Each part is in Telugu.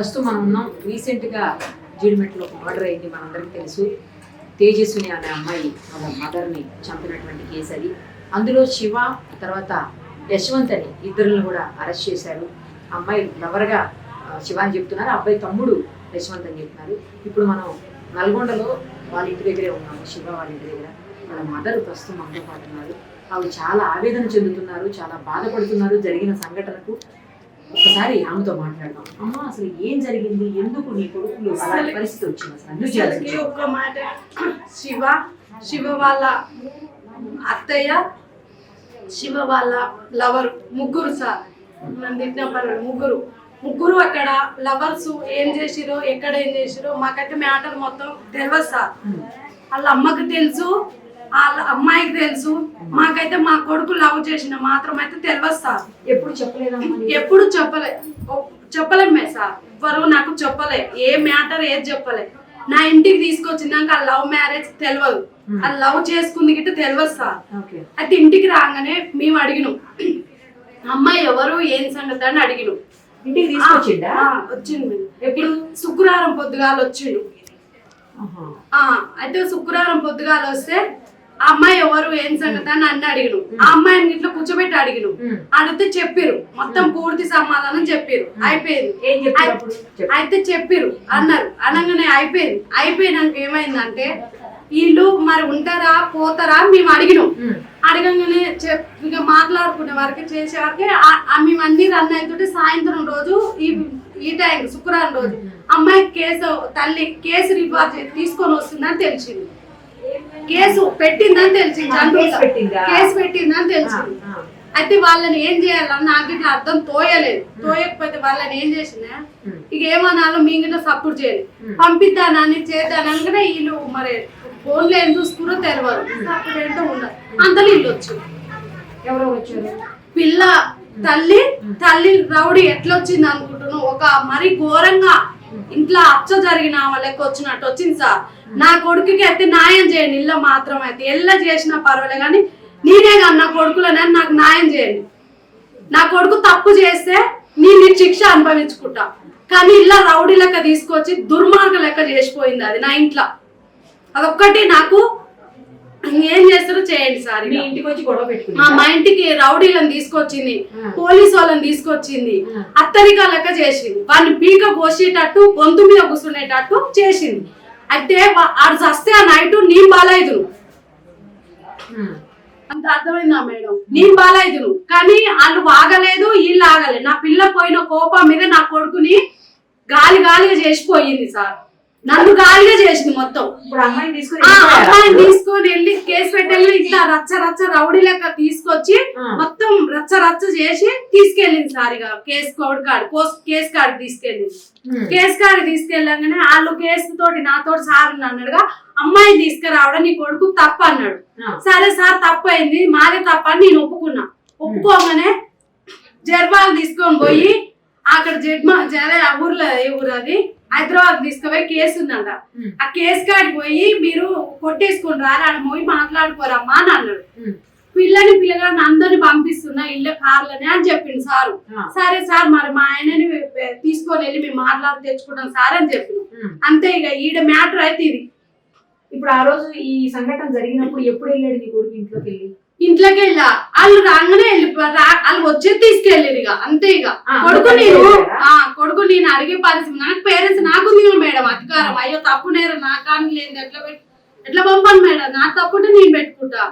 ప్రస్తుతం మనం ఉన్నాం. రీసెంట్గా జీడిమెట్లో ఒక మర్డర్ అయింది మనందరికీ తెలుసు. తేజస్విని అనే అమ్మాయి వాళ్ళ మదర్ని చంపినటువంటి కేసు అది. అందులో శివ తర్వాత యశ్వంత్ అని ఇద్దరులను కూడా అరెస్ట్ చేశారు. ఆ అమ్మాయి లవర్గా శివ అని చెప్తున్నారు. అబ్బాయి తమ్ముడు యశ్వంత్ అని చెప్తున్నారు. ఇప్పుడు మనం నల్గొండలో వాళ్ళ ఇంటి దగ్గరే ఉన్నాము. శివ వాళ్ళ ఇంటి దగ్గర. వాళ్ళ మదర్ ప్రస్తుతం మనతో పాటు ఉన్నారు. ఆవిడ చాలా ఆవేదన చెందుతున్నారు. చాలా బాధపడుతున్నారు. జరిగిన సంఘటనకు ఒకసారి ఆమెతో మాట్లాడదాం. అమ్మ అసలు ఏం జరిగింది? ఎందుకు నీ కొడుకులు అలాంటి పరిస్థితి వచ్చింది? అసలు? ఒక్క మాట. శివ శివ వాళ్ళ అత్తయ్య శివ వాళ్ళ లవర్ ముగ్గురు సార్. నన్ను తిట్టిన పర్వాలేదు ముగ్గురు. ముగ్గురు అక్కడ లవర్స్ ఏం చేసిరో ఎక్కడ ఏం చేసిరో మాకైతే మ్యాటర్ మొత్తం తెలియదు సార్. వాళ్ళ అమ్మకి తెలుసు వాళ్ళ అమ్మాయికి తెలుసు. మాకైతే మా కొడుకు లవ్ చేసిన మాత్రం అయితే తెలియదు సార్. ఎప్పుడు చెప్పలేదమ్మా నీకు? ఎప్పుడు చెప్పలే. చెప్పలేమే సార్. ఎవరు నాకు చెప్పలే. ఏ మ్యాటర్ ఏది చెప్పలే. నా ఇంటికి తీసుకొచ్చినాక ఆ లవ్ మ్యారేజ్ తెలియదు. ఆ లవ్ చేసుకుంది గిట్ట తెలియదు సార్. అయితే ఇంటికి రాగానే మేము అడిగినాం. అమ్మాయి ఎవరు ఏం సంగతి అని అడిగినాం. ఇంటికి తీసుకొచ్చిండా? వచ్చింది. ఎప్పుడు? శుక్రవారం పొద్దుగాల వచ్చిండు. అయితే శుక్రవారం పొద్దుగాల వస్తే ఆ అమ్మాయి ఎవరు ఏం సంగతి అని అన్న అడిగిను. ఆ అమ్మాయిని ఇట్లా కూర్చోబెట్టి అడిగిను. అడిగితే చెప్పిరు. మొత్తం పూర్తి సమాధానం చెప్పిరు. అయిపోయింది. అయితే చెప్పిరు. అన్నారు. అనగానే అయిపోయింది. అయిపోయినాక ఏమైందంటే వీళ్ళు మరి ఉంటారా పోతారా మేము అడిగినాం. అడగంగానే ఇక మాట్లాడుకునే వరకు చేసే వరకే మేము అన్ని రన్ అవుతుంటే సాయంత్రం రోజు ఈ ఈ టైం శుక్రవారం రోజు అమ్మాయి కేసు తల్లి కేసు రివార్డ్ తీసుకొని వస్తుందని తెలిసింది. కేసు పెట్టిందని తెలిసింది. కేసు పెట్టిందని తెలిసింది. అయితే వాళ్ళని ఏం చేయాలని నాకు ఇట్లా అర్థం తోయలేదు. తోయకపోతే వాళ్ళని ఏం ఉమ్. ఇక ఏమనాలో మీ గిట్ల సపోర్ట్ చేయాలి. పంపిద్దానని చేద్దానగానే వీళ్ళు మరి ఫోన్లో ఏం చూసుకురో తెలియదు అప్పుడు ఏంటో ఉండదు. అంతలో వీళ్ళు వచ్చారు ఎవరో వచ్చారు? పిల్ల తల్లి తల్లి రౌడీ ఎట్లా వచ్చింది అనుకుంటున్నావు? ఒక మరి ఘోరంగా ఇంట్లో అచ్చ జరిగిన వాళ్ళకి లెక్క వచ్చినట్టు వచ్చింది సార్. నా కొడుకుకి అయితే న్యాయం చేయండి ఇల్లు మాత్రం అయితే. ఎల్ల చేసినా పర్వాలేదు కానీ నేనే కానీ నా కొడుకులనే నాకు న్యాయం చేయండి. నా కొడుకు తప్పు చేస్తే నేను శిక్ష అనుభవించుకుంటా. కానీ ఇలా రౌడీ లెక్క తీసుకొచ్చి దుర్మార్గ లెక్క చేసిపోయింది అది నా ఇంట్లో. అదొక్కటి నాకు ఏం చేస్తారో చేయండి సార్ మీ. ఇంటికి వచ్చి గొడవ మా పెట్టుకుని మా ఇంటికి రౌడీలను తీసుకొచ్చింది. పోలీస్ వాళ్ళని తీసుకొచ్చింది. అత్తరికా లెక్క చేసింది. వాడిని పీక కోసేటట్టు గొంతు మీద కూర్చునేటట్టు చేసింది. అయితే ఆడు చస్తే ఆ నైట్ నేను బాలైదు అంత అర్థమైందా మేడం? నేను బాలైదును కానీ వాళ్ళు ఆగలేదు వీళ్ళు ఆగలేదు నా పిల్ల పోయిన కోపం మీద నా కొడుకుని గాలి గాలిగా చేసిపోయింది సార్. నన్ను గాలిగా చేసింది మొత్తం ఇప్పుడు అమ్మాయిని తీసుకుని? అమ్మాయిని వెళ్ళి కేసు పెట్టెళ్ళి ఇట్లా రచ్చ రచ్చ రౌడీ లెక్క తీసుకొచ్చి. మొత్తం రచ్చ రచ్చ చేసి తీసుకెళ్ళింది సార్ ఇక కేసు కోడ్ పోస్ట్ కేసు కాడికి తీసుకెళ్ళింది. కేసు కాడికి తీసుకెళ్ళగానే వాళ్ళు కేసు తోటి నాతోటి సార్ అన్నాడుగా అమ్మాయిని తీసుకురావడం నీ కొడుకు తప్పు అన్నాడు. సరే సార్ తప్పు అయింది మాదే తప్పు అని నేను ఒప్పుకున్నా ఒప్పుకోగానే జర్బాలు తీసుకొని పోయి అక్కడ జడ్మా జరే ఊర్లో ఏ ఊరు అది హైదరాబాద్ తీసుకుపోయి కేసు ఉందంట. ఆ కేసు కాడికి పోయి మీరు కొట్టేసుకొని రారా ఆడ పోయి మాట్లాడుకోరమ్మా అని అన్నాడు. పిల్లని పిల్లగాని అందరిని పంపిస్తున్నా ఇళ్ళ కార్లని అని చెప్పిండు సారు. సరే సార్ మరి మా ఆయనని తీసుకొని వెళ్ళి మేము మాట్లాడి తెచ్చుకుంటాం సార్ అని చెప్పిన. అంతే ఇక ఈడ మ్యాటర్ అయితే ఇది ఇప్పుడు ఆ రోజు ఈ సంఘటన జరిగినప్పుడు ఎప్పుడు వెళ్ళాడు నీ కొడుకు ఇంట్లోకి వెళ్ళి ఇంట్లోకి వెళ్ళా. వాళ్ళు రాగానే వెళ్ళి వాళ్ళు వచ్చే తీసుకెళ్ళారు ఇక. అంతే ఇక. కొడుకు నేను? ఆ కొడుకు నేను అడిగే పరిస్థితి నాకు పేరెంట్స్ నాకుంది కదా మేడం అధికారం. అయ్యో తప్పు నేరు నా కానీ లేదు ఎట్లా ఎట్లా పంపాను మేడం? నా తప్పుంటే నేను పెట్టుకుంటా.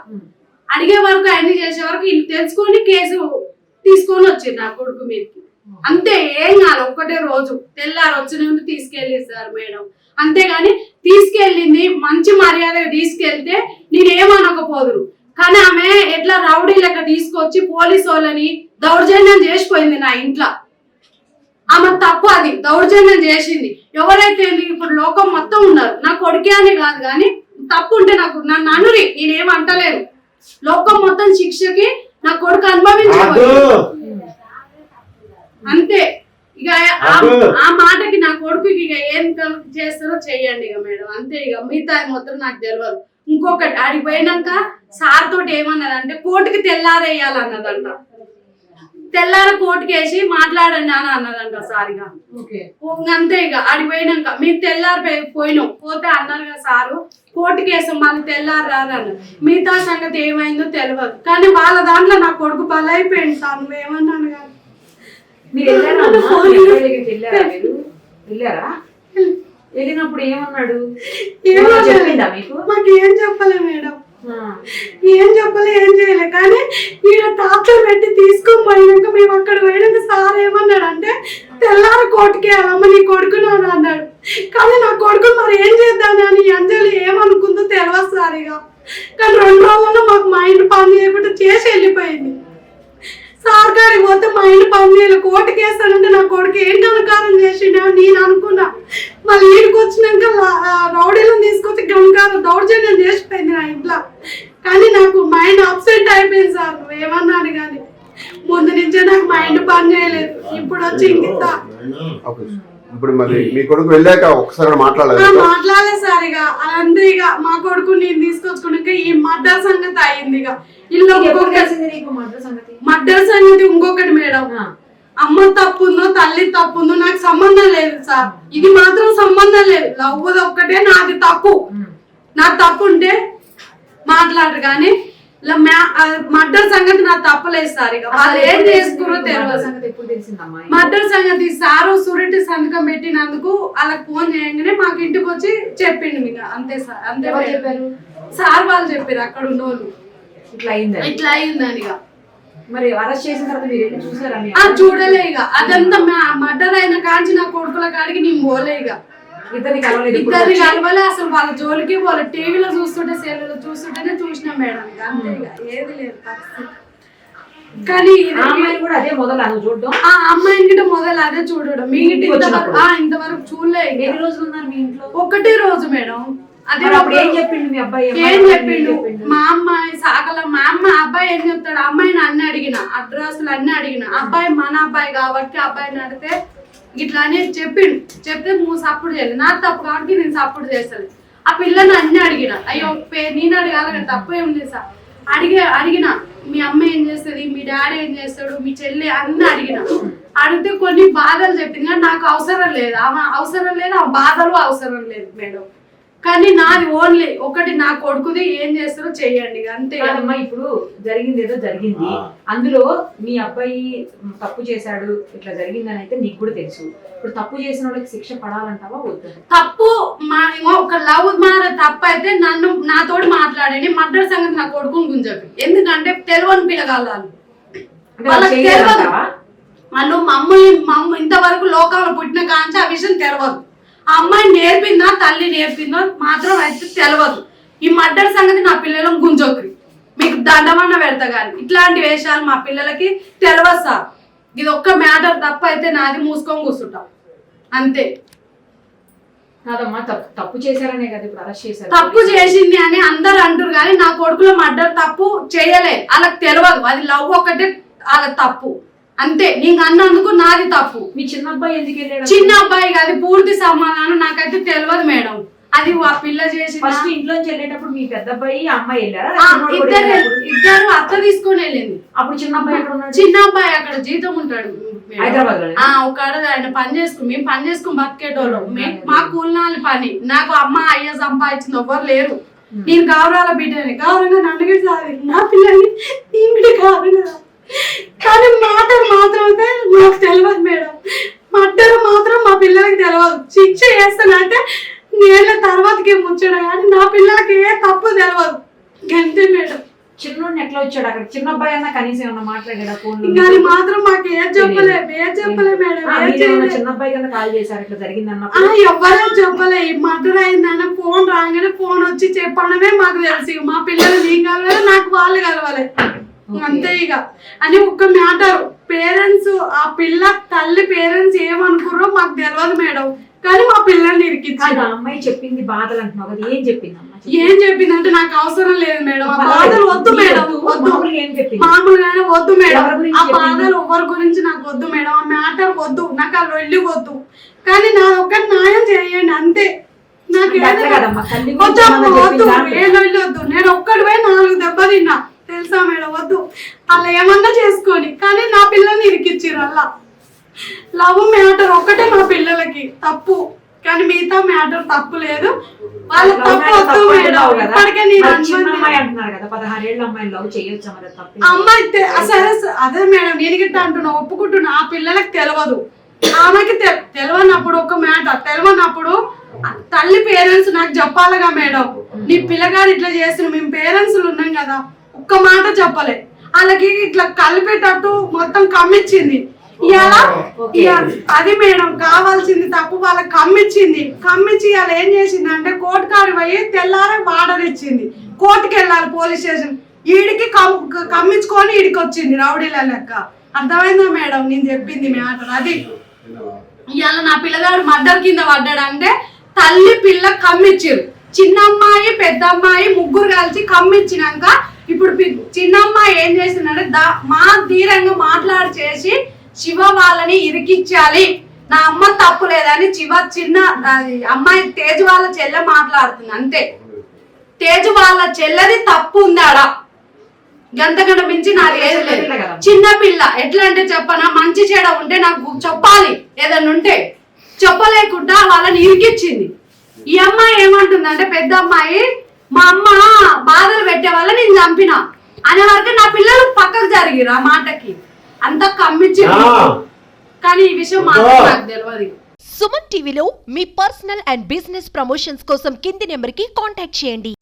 అడిగే వరకు అన్ని చేసే వరకు వీళ్ళు తెలుసుకొని కేసు తీసుకొని వచ్చారు నా కొడుకు మీదకి. అంతే ఏం కాదు. ఒక్కటే రోజు. తెల్లారు వచ్చిన ముందు తీసుకెళ్ళి సార్ మేడం. అంతేగాని తీసుకెళ్ళింది మంచి మర్యాదగా తీసుకెళ్తే నేనేమనకపోదురు. కానీ ఆమె ఎట్లా రౌడీ లెక్క తీసుకొచ్చి పోలీసు వాళ్ళని దౌర్జన్యం చేసిపోయింది నా ఇంట్లో. ఆమె తప్పు అది దౌర్జన్యం చేసింది. ఎవరైతే ఇప్పుడు లోకం మొత్తం ఉన్నారు నా కొడుకే అని కాదు కానీ తప్పు ఉంటే నాకు నన్ను అనురి నేనేం అంటలేను లోకం మొత్తం శిక్షకి నా కొడుకు అనుభవించబోదు అంతే. ఇక ఆ- మాటకి నా కొడుకుకి ఇక ఏం చేస్తారో చెయ్యండి ఇక మేడం. అంతే ఇక మిగతా మొత్తం నాకు తెలియదు ఇంకొకటి ఆడికి పోయినాక సార్ తోటి ఏమన్నదంటే కోర్టుకి తెల్లారేయాలన్నదంట తెల్లార కోర్టుకేసి మాట్లాడండి అని అన్నదంట సారిగా ఓకే. అంతే ఇక. అడిపోయినాక మీరు తెల్లారి పోయి- పోయినాం. పోతే అన్నారు కదా సారు కోర్టు కేసు మళ్ళీ తెల్లారి రాదన్న మిగతా సంగతి ఏమైందో తెలియదు కానీ వాళ్ళ దాంట్లో నా కొడుకు బలైపోయింది సార్. నువ్వేమన్నాను కానీ. మీరు వెళ్ళారా వెళ్ళినప్పుడు ఏమన్నాడు? చెప్పిందా మీకు? మాకు ఏం చెప్పలే మేడం. ఏం చెప్పలే ఏం చేయలే. కానీ ఈయన టాప్టర్ పెట్టి తీసుకొని పోయినాక మేము అక్కడ పోయినాక సార్ ఏమన్నాడు అంటే తెల్లారి కోర్టుకి వెళ్ళమ్మ నీ కొడుకును అని అన్నాడు. కానీ నా కొడుకు మరి ఏం చేద్దాం అని అంజలి ఏమనుకుందో తెలియదు సార్ ఇక. కానీ రెండు రోజుల్లో మాకు మైండ్ పని చేయకుండా చేసి వెళ్ళిపోయింది. సార్ గారికి పోతే మైండ్ పని చేయలేదు కోర్టుకి వేస్తానంటే నా కొడుకు ఏంటి అనుకారం చేసిండా నేను అనుకున్నా. మళ్ళీ ఇంటికి వచ్చినాక ఆ రౌడీలను తీసుకొచ్చి గమకారం దౌర్జన్యం చేసిపోయింది నా ఇంట్లో. కానీ నాకు మైండ్ అప్సెట్ అయిపోయింది సార్ ఏమన్నాను కానీ. ముందు నుంచే నాకు మైండ్ పని చేయలేదు. ఇప్పుడు వచ్చి ఇంత ఇప్పుడు మరి మీ కొడుకు వెళ్ళాక ఒకసారి మాట్లాడలేదు మాట్లాడలే సార్ ఇక. అంతే ఇక మా కొడుకు నేను తీసుకొచ్చుకున్నాక ఈ మర్డర్ సంగతి అయింది ఇక. ఇల్లు మర్డర్ సంగతి? ఇంకొకటి మేడం. అమ్మ తప్పుందో తల్లి తప్పుందో నాకు సంబంధం లేదు సార్. ఇది మాత్రం సంబంధం లేదు. లవ్ ఒక్కటే నాది తప్పు. నా తప్పు ఉంటే మాట్లాడరు కానీ మర్డర్ సంగతి నా తప్పలేదు సార్ ఇక. వాళ్ళు ఏం చేసుకురో మద్ర తెలియదు మర్డర్ సంగతి సారు సూరెడ్డి సంతకం పెట్టినందుకు వాళ్ళకి ఫోన్ చేయగానే మాకు ఇంటికి వచ్చి చెప్పిండు మీకు అంతే సార్ అంతే. చెప్పారు? సార్ వాళ్ళు చెప్పారు అక్కడ ఉన్నోళ్ళు. ఇట్లా అయిందని ఇట్లా అయిందని ఇక. మరి అరెస్ట్ చేసిన తర్వాత మీరు చూసారా చూడలే ఇక. అదంతా మర్డర్ అయిన కాంచి నా కొడుకుల కాడికి నేను పోలే ఇక. వచ్చి? కలవలే అసలు వాళ్ళ జోలికి వాళ్ళ టీవీలో చూస్తుంటే సెల్లులో చూస్తుంటేనే చూసినాం మేడం. ఇక అంతే ఇక. ఏది లేదు పరిస్థితి. కానీ అమ్మాయిని కూడా అదే మొదలు నువ్వు చూడడం? ఆ అమ్మాయిని గిట్ట మొదలు అదే చూడడం. మీ ఇంటికి ఇంతవరకు ఇంతవరకు చూడలే. ఎన్ని రోజులు ఉన్నారు మీ ఇంట్లో? ఒకటే రోజు మేడం. అదే ఏం చెప్పిండు మీ అబ్బాయి? ఏం చెప్పిండు? మా అమ్మాయి సాగల మా అమ్మ అబ్బాయి ఏం చెప్తాడు? అమ్మాయిని అన్ని అడిగిన. అడ్రస్లు అన్ని అడిగిన. అబ్బాయి మన అబ్బాయి కాబట్టి అబ్బాయిని అడిగితే ఇట్లా అనేది చెప్పిండు. చెప్తే నువ్వు సపోర్ట్ చేయలేదు. నా తప్పు కాబట్టి నేను సపోర్ట్ చేస్తాను ఆ పిల్లని అన్ని అడిగిన. అయ్యో నేను అడగాలి తప్పు ఏం చేసా అడిగే అడిగిన. మీ అమ్మ ఏం చేస్తుంది? మీ డాడీ ఏం చేస్తాడు? మీ చెల్లి అన్ని అడిగిన. అడిగితే కొన్ని బాధలు చెప్పింది కానీ నాకు అవసరం లేదు. ఆమె అవసరం లేదు ఆ బాధలు అవసరం లేదు మేడం. కానీ నాది ఓన్లీ ఒకటి నా కొడుకుది ఏం చేస్తారో చెయ్యండి అంతే. కాదమ్మా ఇప్పుడు జరిగింది ఏదో జరిగింది. అందులో మీ అబ్బాయి తప్పు చేశాడు ఇట్లా జరిగిందని అయితే నీకు కూడా తెలుసు. ఇప్పుడు తప్పు చేసిన వాళ్ళకి శిక్ష పడాలంటావా వద్దు? తప్పు మా ఒక లవ్ మార తప్పు అయితే నన్ను నాతోటి మాట్లాడండి మర్డర్ సంగతి నా కొడుకుని గుంజకు ఎందుకంటే తెలియని వాళ్ళు వాళ్ళకి తెలియదు? వాళ్ళు మమ్మల్ని మమ్మ ఇంతవరకు లోకంలో పుట్టిన కాంచి ఆ విషయం ఆ అమ్మాయి నేర్పిందా తల్లి నేర్పిందో మాత్రం అయితే తెలియదు ఈ మర్డర్ సంగతి నా పిల్లలను గుంజొకరి. మీకు దండమన్న పెడతా కానీ ఇట్లాంటి వేషాలు మా పిల్లలకి తెలియదు సార్. ఇది ఒక్క మ్యాటర్ తప్ప అయితే నాది మూసుకొని కూర్చుంటాం. అంతే. కాదమ్మా తప్పు తప్పు చేశారనే కదా ఇప్పుడు అరెస్ట్ చేశారు. తప్పు చేసింది అని అందరు అంటారు కానీ నా కొడుకులో మర్డర్ తప్పు చేయలే. వాళ్ళకి తెలియదు అది లవ్ ఒకటే వాళ్ళ తప్పు. అంతే నీకు అన్నందుకు నాది తప్పు. మీ చిన్న అబ్బాయి ఎందుకు వెళ్ళాడు? చిన్న అబ్బాయి కాదు పూర్తి సమాధానం నాకైతే తెలియదు మేడం. అది ఆ పిల్ల చేసిన ఫస్ట్ ఇంట్లోంచి వెళ్ళేటప్పుడు మీ పెద్ద అబ్బాయి అమ్మాయి వెళ్ళారా? ఇద్దరు అత్త తీసుకొని వెళ్ళింది. అప్పుడు చిన్న అబ్బాయి ఉన్నాడు? చిన్న అబ్బాయి అక్కడ జీతం ఉంటాడు. హైదరాబాద్ ఒక ఆయన పని చేసుకుని మేము పని చేసుకుని బతికేటోళ్ళం. మే- కూలినాలి పని. నాకు అమ్మ అయ్య సంపాదించింది ఎవ్వరు లేరు. నేను గౌరవాల బిడ్డని. గౌరవంగా నన్ను సాది నా నేను కూడా గౌరవంగా మాకు తెలియదు మేడం. మట్టలు మాత్రం మా పిల్లలకి తెలియదు శిక్ష చేస్తానంటే నేళ్ళ తర్వాతకి ముచ్చడం కానీ నా పిల్లలకి ఏ తప్పు తెలియదు అంతే మేడం. చిన్నోడిని ఎట్లా వచ్చాడు అక్కడ? చిన్న అబ్బాయి అన్న కనీసం ఏమన్నా మాట్లాడాడా ఫోన్ అది మాత్రం మాకు ఏం చెప్పలే ఏం చెప్పలే మేడం చిన్న అబ్బాయి కింద కాల్ చేశారు? ఇట్లా జరిగింది ఆ, అన్నప్పుడు? ఎవ్వరూ చెప్పలే. ఈ మర్డర్ అయిందని ఫోన్ రాగానే ఫోన్ వచ్చి చెప్పడమే మాకు తెలుసు మా పిల్లలు నేను కలవాలి నాకు వాళ్ళు కలవాలి. అంతే ఇక. అని ఒక్క మ్యాటర్. పేరెంట్స్ ఆ పిల్ల తల్లి పేరెంట్స్ ఏమనుకుర్రో మాకు తెలియదు మేడం. కానీ మా పిల్లల్ని ఇరికించారు అమ్మాయి చెప్పింది బాధలు అంటున్నావు కదా ఏం చెప్పింది ఏం చెప్పిందంటే నాకు అవసరం లేదు మేడం. ఆ బాధలు వద్దు మేడం. వద్దు. చెప్పింది? మామూలుగానే వద్దు మేడం. ఆ చెప్పింది? బాధలు ఎవరి గురించి నాకు వద్దు మేడం. ఆ మ్యాటర్ వద్దు. నాకు ఆ వెళ్ళి వద్దు. కానీ నా ఒక్క న్యాయం చేయండి అంతే. నాకు అంటే వద్దు. చెప్పిందా? వద్దు. నేను ఒక్కడి పోయి నాలుగు దెబ్బ తిన్నా. తెలుసా మేడం? వద్దు. అలా ఏమన్నా చేసుకొని కానీ నా పిల్ల వల్ల లవ్ మ్యాటర్ ఒక్కటే మా పిల్లలకి తప్పు. కానీ మిగతా మ్యాటర్ తప్పు లేదు. వాళ్ళ తప్పు వద్దు మేడం. ఇప్పటికే నేను అమ్మాయి సరే అదే మేడం నేను గిట్ట అంటున్నా ఒప్పుకుంటున్నా. ఆ పిల్లలకి తెలియదు ఆమెకి తెలియనప్పుడు ఒక మ్యాటర్ తెలియనప్పుడు తల్లి పేరెంట్స్ నాకు చెప్పాలిగా మేడం. నీ పిల్లగాడు ఇట్లా చేసిన మేము పేరెంట్స్ ఉన్నాం కదా. ఒక్క మాట చెప్పలే. వాళ్ళకి ఇట్లా కలిపేటట్టు మొత్తం కమ్మిచ్చింది. ఇవాళ అది మేడం కావాల్సింది తప్పు వాళ్ళకి కమ్మిచ్చింది. కమ్మిచ్చి ఇవాళ ఏం చేసింది అంటే కోర్టు కాడి పోయి తెల్లారే వార్డర్ ఇచ్చింది. కోర్టుకి వెళ్ళాలి పోలీస్ స్టేషన్. ఈడికి కమ్- కమ్మించుకొని ఈడికి వచ్చింది రౌడీల లెక్క. అర్థమైందా మేడం? నేను చెప్పింది మ్యాటర్ అది. ఇవాళ నా పిల్లగాడు మద్దరు కింద పడ్డాడు అంటే తల్లి పిల్ల కమ్మిచ్చిరు. చిన్న అమ్మాయి పెద్ద అమ్మాయి ముగ్గురు కలిసి కమ్మిచ్చినాక ఇప్పుడు పి- చిన్న అమ్మాయి ఏం చేసిందంటే దా మా ధీరంగా మాట్లాడి చేసి శివ వాళ్ళని ఇరికిచ్చాలి. నా అమ్మ తప్పు లేదని శివ చిన్న అమ్మాయి తేజ్ వాళ్ళ చెల్లె మాట్లాడుతుంది అంతే. తేజ్ వాళ్ళ చెల్లెది తప్పు ఉందాడా? గంతకంట మించి నాది ఏది లేదు. చిన్న పిల్ల. ఎట్లా అంటే చెప్పనా మంచి చెడ ఉంటే నాకు చెప్పాలి. ఏదన్నా ఉంటే చెప్పలేకుండా వాళ్ళని ఇరికిచ్చింది. ఈ అమ్మాయి ఏమంటుందంటే పెద్ద అమ్మాయి మా అమ్మ బాధలు పెట్టే వల్ల నేను చంపిన. అనే వరకు నా పిల్లలు పక్కకు జరిగిరు ఆ మాటకి. అంత కమ్మిచ్చి కానీ ఈ విషయం మాత్రం నాకు తెలియదు సుమన్ టీవీలో మీ పర్సనల్ అండ్ బిజినెస్ ప్రమోషన్స్ కోసం కింది నెంబర్కి కాంటాక్ట్ చేయండి.